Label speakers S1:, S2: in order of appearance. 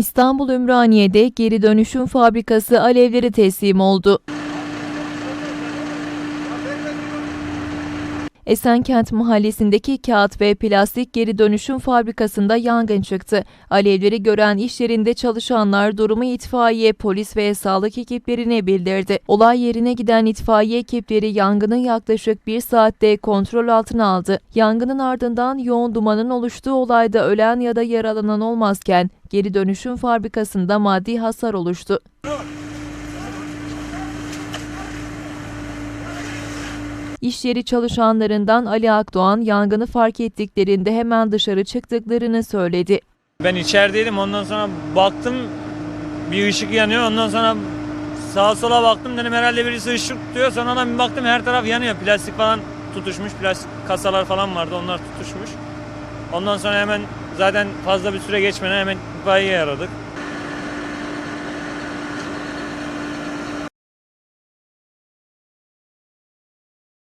S1: İstanbul Ümraniye'de geri dönüşüm fabrikası alevleri teslim oldu. Esenkent mahallesindeki kağıt ve plastik geri dönüşüm fabrikasında yangın çıktı. Alevleri gören iş yerinde çalışanlar durumu itfaiye, polis ve sağlık ekiplerine bildirdi. Olay yerine giden itfaiye ekipleri yangını yaklaşık bir saatte kontrol altına aldı. Yangının ardından yoğun dumanın oluştuğu olayda ölen ya da yaralanan olmazken geri dönüşüm fabrikasında maddi hasar oluştu. İş yeri çalışanlarından Ali Akdoğan yangını fark ettiklerinde hemen dışarı çıktıklarını söyledi.
S2: Ben içerideydim ondan sonra baktım bir ışık yanıyor ondan sonra sağa sola baktım dedim herhalde birisi ışık tutuyor sonradan bir baktım her taraf yanıyor plastik falan tutuşmuş plastik kasalar falan vardı onlar tutuşmuş. Ondan sonra hemen zaten fazla bir süre geçmeden hemen itfaiyeyi aradık.